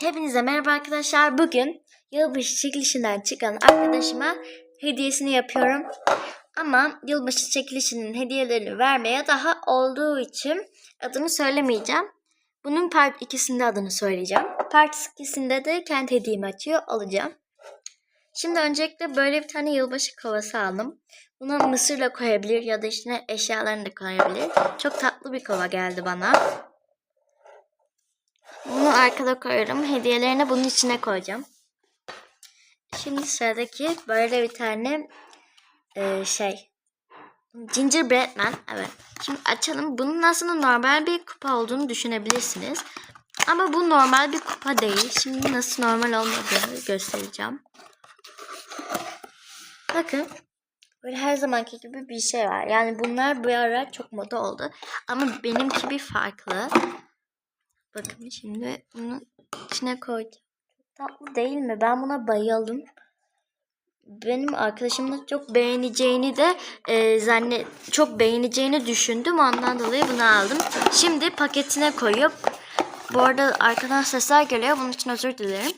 Hepinize merhaba arkadaşlar. Bugün yılbaşı çekilişinden çıkan arkadaşıma hediyesini yapıyorum. Ama yılbaşı çekilişinin hediyelerini vermeye daha olduğu için adını söylemeyeceğim. Bunun part 2'sinde adını söyleyeceğim. Part 2'sinde de kendi hediyemi açıyor alacağım. Şimdi öncelikle böyle bir tane yılbaşı kovası aldım. Buna mısırla koyabilir ya da içine eşyalarını da koyabilir. Çok tatlı bir kova geldi bana. Bunu arkada koyuyorum. Hediyelerini bunun içine koyacağım. Şimdi sıradaki böyle bir tane e, şey. Gingerbread Man. Evet. Şimdi açalım. Bunun aslında normal bir kupa olduğunu düşünebilirsiniz. Ama bu normal bir kupa değil. Şimdi nasıl normal olmadığını göstereceğim. Bakın. Böyle her zamanki gibi bir şey var. Yani bunlar bu ara çok moda oldu. Ama benimki bir farklı. Bakın şimdi bunu içine. Çok tatlı değil mi? Ben buna bayıldım. Benim arkadaşımın da çok beğeneceğini de e, zannet çok beğeneceğini düşündüm. Ondan dolayı bunu aldım. Şimdi paketine koyup bu arada arkadan sesler geliyor. Bunun için özür dilerim.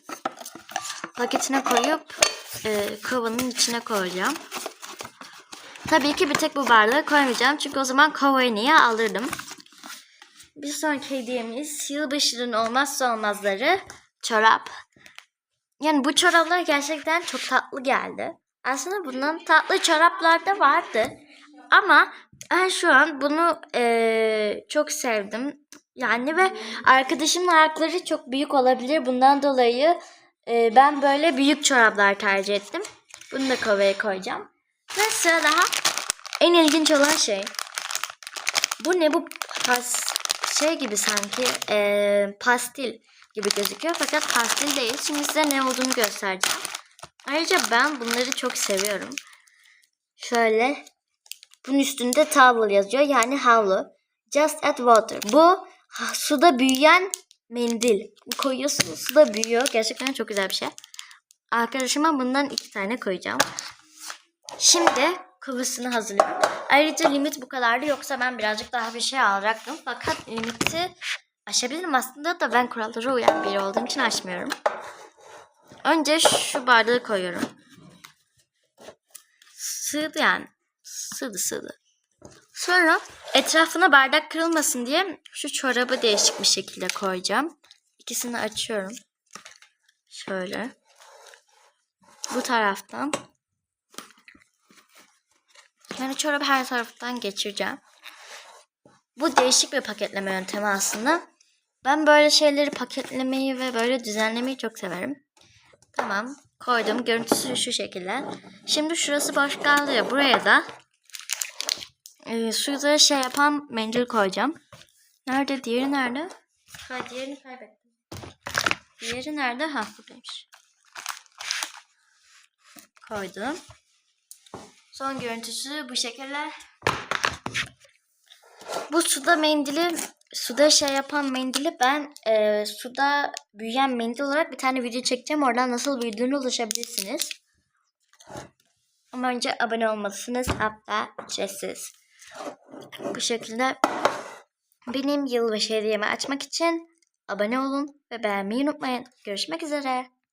Paketine koyup e, kovanın içine koyacağım. Tabii ki bir tek bu bardağı koymayacağım. Çünkü o zaman kovayı niye alırdım. Bir sonraki hediyemiz yılbaşının olmazsa olmazları çorap. Yani bu çoraplar gerçekten çok tatlı geldi. Aslında bundan tatlı çoraplar da vardı. Ama ben şu an bunu eee, çok sevdim. Yani ve arkadaşımın ayakları çok büyük olabilir. Bundan dolayı eee, ben böyle büyük çoraplar tercih ettim. Bunu da kovaya koyacağım. Ve sıra daha en ilginç olan şey. Bu ne bu pas şey gibi sanki eee, pastil gibi gözüküyor fakat pastil değil. Şimdi size ne olduğunu göstereceğim. Ayrıca ben bunları çok seviyorum. Şöyle bunun üstünde towel yazıyor yani havlu. Just add water. Bu suda büyüyen mendil. Koyuyorsunuz suda büyüyor. Gerçekten çok güzel bir şey. Arkadaşıma bundan iki tane koyacağım. Şimdi kıvısını hazırlıyorum. Ayrıca limit bu kadardı. Yoksa ben birazcık daha bir şey alacaktım. Fakat limiti aşabilirim aslında da ben kurallara uyan biri olduğum için aşmıyorum. Önce şu bardağı koyuyorum. Sığdı yani. Sığdı sığdı. Sonra etrafına bardak kırılmasın diye şu çorabı değişik bir şekilde koyacağım. İkisini açıyorum. Şöyle. Bu taraftan. Yani çorabı her taraftan geçireceğim. Bu değişik bir paketleme yöntemi aslında. Ben böyle şeyleri paketlemeyi ve böyle düzenlemeyi çok severim. Tamam. Koydum. Görüntüsü şu şekilde. Şimdi şurası boş kaldı ya. Buraya da e, suda şey yapan mendil koyacağım. Nerede? Diğeri nerede? Ha diğerini kaybettim. Diğeri nerede? Ha buradaymış. Koydum. Son görüntüsü bu şekilde. Bu suda mendili, suda şey yapan mendili ben e, suda büyüyen mendil olarak bir tane video çekeceğim. Oradan nasıl büyüdüğünü ulaşabilirsiniz. Ama önce abone olmalısınız. Hatta ücretsiz. Bu şekilde benim yılbaşı hediyemi açmak için abone olun ve beğenmeyi unutmayın. Görüşmek üzere.